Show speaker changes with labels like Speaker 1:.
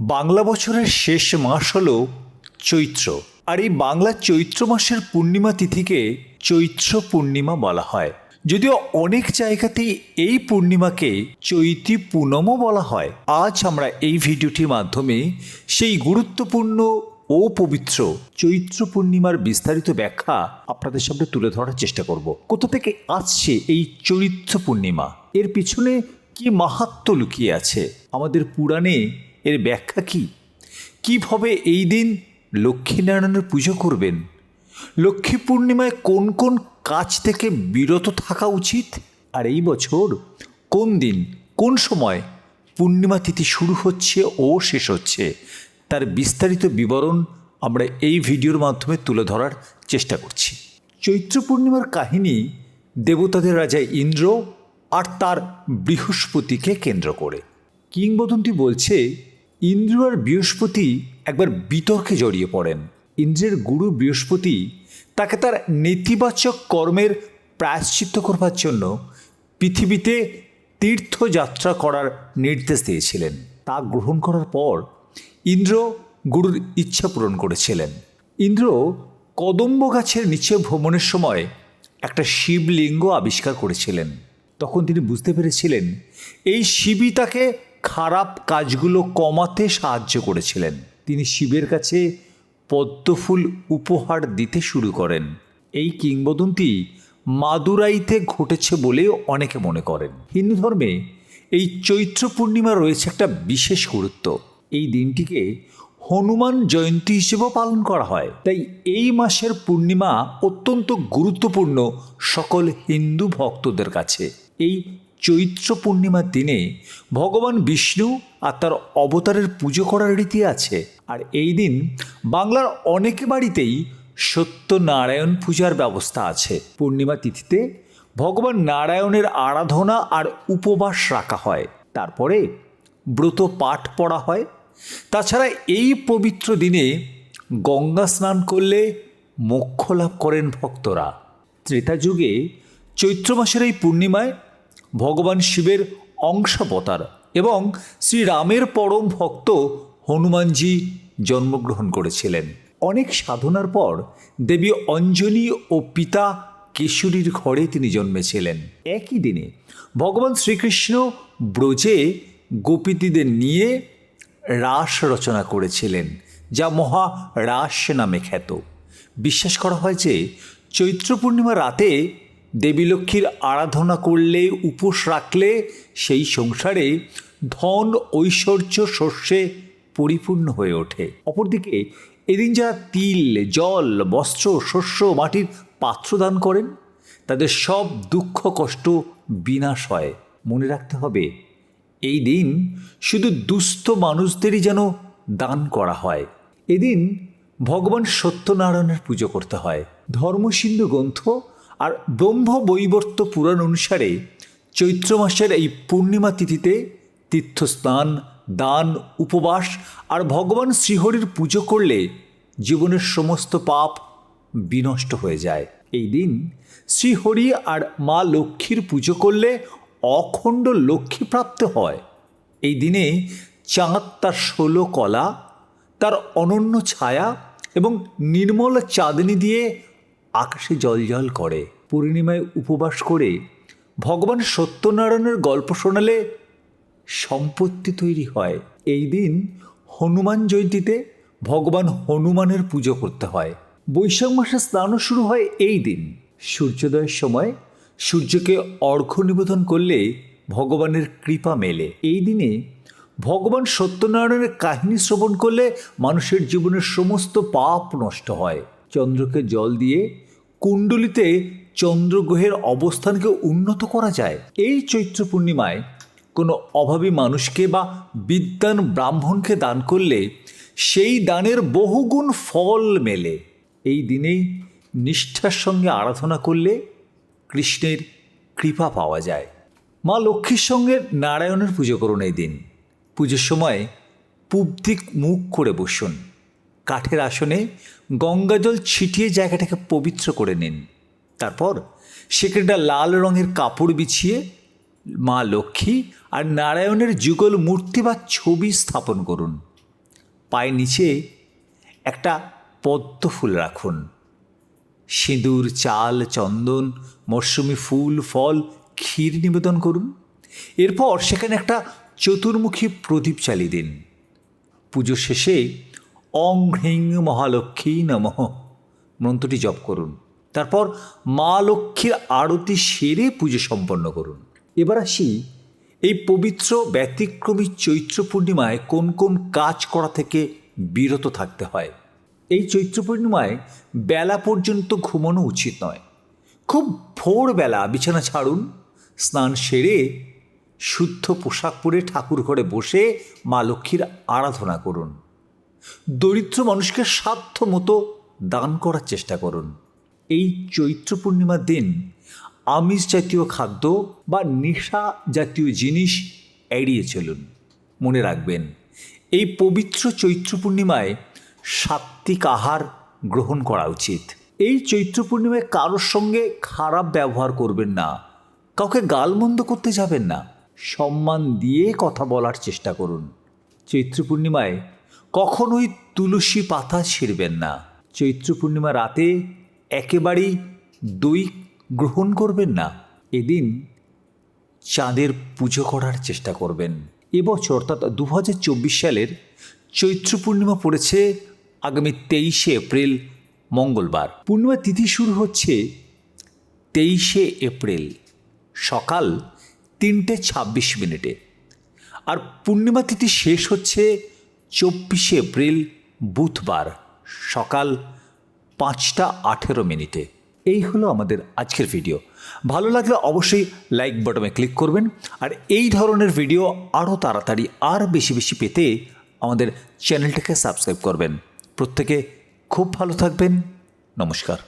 Speaker 1: বাংলা বছরের শেষ মাস হল চৈত্র। আর এই বাংলা চৈত্র মাসের পূর্ণিমা তিথিকে চৈত্র পূর্ণিমা বলা হয়। যদিও অনেক জায়গাতেই এই পূর্ণিমাকে চৈতি পুনমও বলা হয়। আজ আমরা এই ভিডিওটির মাধ্যমে সেই গুরুত্বপূর্ণ ও পবিত্র চৈত্র পূর্ণিমার বিস্তারিত ব্যাখ্যা আপনাদের সামনে তুলে ধরার চেষ্টা করব। কোথা থেকে আসছে এই চৈত্র পূর্ণিমা? এর পিছনে কি মাহাত্ম লুকিয়ে আছে? আমাদের পুরাণে এর ব্যাখ্যা কি? কীভাবে এই দিন লক্ষ্মীনারায়ণের পুজো করবেন? লক্ষ্মী পূর্ণিমায় কোন কোন কাজ থেকে বিরত থাকা উচিত? আর এই বছর কোন দিন, কোন সময় পূর্ণিমা তিথি শুরু হচ্ছে ও শেষ হচ্ছে? তার বিস্তারিত বিবরণ আমরা এই ভিডিওর মাধ্যমে তুলে ধরার চেষ্টা করছি। চৈত্র পূর্ণিমার কাহিনী দেবতাদের রাজা ইন্দ্র আর তার বৃহস্পতিকে কেন্দ্র করে। কিংবদন্তি বলছে ইন্দ্র আর বৃহস্পতি একবার বিতর্কে জড়িয়ে পড়েন। ইন্দ্রের গুরু বৃহস্পতি তাকে তার নেতিবাচক কর্মের প্রায়শ্চিত্ত করবার জন্য পৃথিবীতে তীর্থযাত্রা করার নির্দেশ দিয়েছিলেন। তা গ্রহণ করার পর ইন্দ্র গুরুর ইচ্ছা পূরণ করেছিলেন। ইন্দ্র কদম্ব গাছের নিচে ভ্রমণের সময় একটা শিবলিঙ্গ আবিষ্কার করেছিলেন। তখন তিনি বুঝতে পেরেছিলেন, এই শিবই তাকে খারাপ কাজগুলো কমাতে সাহায্য করেছিলেন। তিনি শিবের কাছে পদ্মফুল উপহার দিতে শুরু করেন। এই কিংবদন্তি মাদুরাইতে ঘটেছে বলেও অনেকে মনে করেন। হিন্দু ধর্মে এই চৈত্র পূর্ণিমা রয়েছে একটা বিশেষ গুরুত্ব। এই দিনটিকে হনুমান জয়ন্তী হিসেবেও পালন করা হয়। তাই এই মাসের পূর্ণিমা অত্যন্ত গুরুত্বপূর্ণ সকল হিন্দু ভক্তদের কাছে। এই চৈত্র পূর্ণিমার দিনে ভগবান বিষ্ণু আর তার অবতারের পুজো করার রীতি আছে। আর এই দিন বাংলার অনেক বাড়িতেই সত্যনারায়ণ পূজার ব্যবস্থা আছে। পূর্ণিমা তিথিতে ভগবান নারায়ণের আরাধনা আর উপবাস রাখা হয়। তারপরে ব্রত পাঠ পড়া হয়। তাছাড়া এই পবিত্র দিনে গঙ্গা স্নান করলে মোক্ষ লাভ করেন ভক্তরা। ত্রেতা যুগে চৈত্র মাসের এই পূর্ণিমায় ভগবান শিবের অংশাবতার এবং শ্রীরামের পরম ভক্ত হনুমানজি জন্মগ্রহণ করেছিলেন। অনেক সাধনার পর দেবী অঞ্জলি ও পিতা কেশরীর ঘরে তিনি জন্মেছিলেন। একই দিনে ভগবান শ্রীকৃষ্ণ ব্রজে গোপীতিদের নিয়ে রাস রচনা করেছিলেন, যা মহা রাস নামে খ্যাত। বিশ্বাস করা হয় যে চৈত্র পূর্ণিমা রাতে দেবী লক্ষ্মীর আরাধনা করলে, উপোস রাখলে সেই সংসারে ধন ঐশ্বর্য শস্যে পরিপূর্ণ হয়ে ওঠে। অপরদিকে এদিন যারা তিল, জল, বস্ত্র, শস্য, মাটির পাত্র দান করেন, তাদের সব দুঃখ, কষ্ট বিনাশ হয়। মনে রাখতে হবে, এই দিন শুধু দুস্থ মানুষদেরই যেন দান করা হয়। এদিন ভগবান সত্যনারায়ণের পুজো করতে হয়। ধর্মসিন্ধু গ্রন্থ আর ব্রহ্ম বৈবর্ত পুরাণ অনুসারে চৈত্র মাসের এই পূর্ণিমা তিথিতে তীর্থস্নান, দান, উপবাস আর ভগবান শ্রীহরির পুজো করলে জীবনের সমস্ত পাপ বিনষ্ট হয়ে যায়। এই দিন শ্রীহরি আর মা লক্ষ্মীর পুজো করলে অখণ্ড লক্ষ্মী প্রাপ্ত হয়। এই দিনে চাঁদ তার ষোলো কলা, তার অনন্য ছায়া এবং নির্মল চাঁদনি দিয়ে আকাশে জল করে। পূর্ণিমায় উপবাস করে ভগবান সত্যনারায়ণের গল্প শোনালে সম্পত্তি তৈরি হয়। এই দিন হনুমান জয়ন্তীতে ভগবান হনুমানের পুজো করতে হয়। বৈশাখ মাসে স্নানও শুরু হয় এই দিন। সূর্যোদয়ের সময় সূর্যকে অর্ঘ্য নিবেদন করলে ভগবানের কৃপা মেলে। এই দিনে ভগবান সত্যনারায়ণের কাহিনী শ্রবণ করলে মানুষের জীবনের সমস্ত পাপ নষ্ট হয়। চন্দ্রকে জল দিয়ে কুণ্ডলিতে চন্দ্রগ্রহের অবস্থানকে উন্নত করা যায়। এই চৈত্র পূর্ণিমায় কোনো অভাবী মানুষকে বা বিদ্যান ব্রাহ্মণকে দান করলে সেই দানের বহুগুণ ফল মেলে। এই দিনেই নিষ্ঠার সঙ্গে আরাধনা করলে কৃষ্ণের কৃপা পাওয়া যায়। মা লক্ষ্মীর সঙ্গে নারায়ণের পুজো করুন এই দিন। পুজোর সময় পূব দিক মুখ করে বসুন। কাঠের আসনে গঙ্গাজল ছিটিয়ে জায়গাটাকে পবিত্র করে নিন। তারপর সেখানটা লাল রঙের কাপড় বিছিয়ে মা লক্ষ্মী আর নারায়ণের যুগল মূর্তি বা ছবি স্থাপন করুন। পায়ের নিচে একটা পদ্ম ফুল রাখুন। সিঁদুর, চাল, চন্দন, মরশুমি ফুল, ফল, ক্ষীর নিবেদন করুন। এরপর সেখানে একটা চতুর্মুখী প্রদীপ চালিয়ে দিন। পুজো শেষে অং হ্রিং মহালক্ষ্মী নমঃ। মন্ত্রটি জপ করুন। তারপর মা লক্ষ্মীর আরতি সেরে পুজো সম্পন্ন করুন। এবার আসি এই পবিত্র, ব্যতিক্রমী চৈত্র পূর্ণিমায় কোন কোন কাজ করা থেকে বিরত থাকতে হয়। এই চৈত্র পূর্ণিমায় বেলা পর্যন্ত ঘুমানো উচিত নয়। খুব ভোরবেলা বিছানা ছাড়ুন, স্নান সেরে শুদ্ধ পোশাক পরে ঠাকুর ঘরে বসে মা লক্ষ্মীর আরাধনা করুন। দরিদ্র মানুষকে সাধ্য মতো দান করার চেষ্টা করুন। এই চৈত্র পূর্ণিমার দিন আমিষ জাতীয় খাদ্য বা নেশা জাতীয় জিনিস এড়িয়ে চলুন। মনে রাখবেন, এই পবিত্র চৈত্র পূর্ণিমায় সাত্ত্বিক আহার গ্রহণ করা উচিত। এই চৈত্র পূর্ণিমায় কারোর সঙ্গে খারাপ ব্যবহার করবেন না, কাউকে গালমন্দ করতে যাবেন না। সম্মান দিয়ে কথা বলার চেষ্টা করুন। চৈত্র পূর্ণিমায় কখনোই তুলসী পাতা ছিঁড়বেন না। চৈত্র পূর্ণিমা রাতে একেবারেই দই গ্রহণ করবেন না। এদিন চাঁদের পুজো করার চেষ্টা করবেন। এবছর অর্থাৎ দু হাজার চব্বিশ সালের চৈত্র পূর্ণিমা পড়েছে আগামী তেইশে এপ্রিল, মঙ্গলবার। পূর্ণিমা তিথি শুরু হচ্ছে তেইশে এপ্রিল, সকাল তিনটে ছাব্বিশ মিনিটে। আর পূর্ণিমা তিথি শেষ হচ্ছে চব্বিশে এপ্রিল, বুধবার, সকাল পাঁচটা আঠেরো মিনিটে। এই হলো আমাদের আজকের ভিডিও। ভালো লাগলে অবশ্যই লাইক বাটনে ক্লিক করবেন আর এই ধরনের ভিডিও আরও তাড়াতাড়ি আর বেশি বেশি পেতে আমাদের চ্যানেলটাকে সাবস্ক্রাইব করবেন। প্রত্যেকে খুব ভালো থাকবেন। নমস্কার।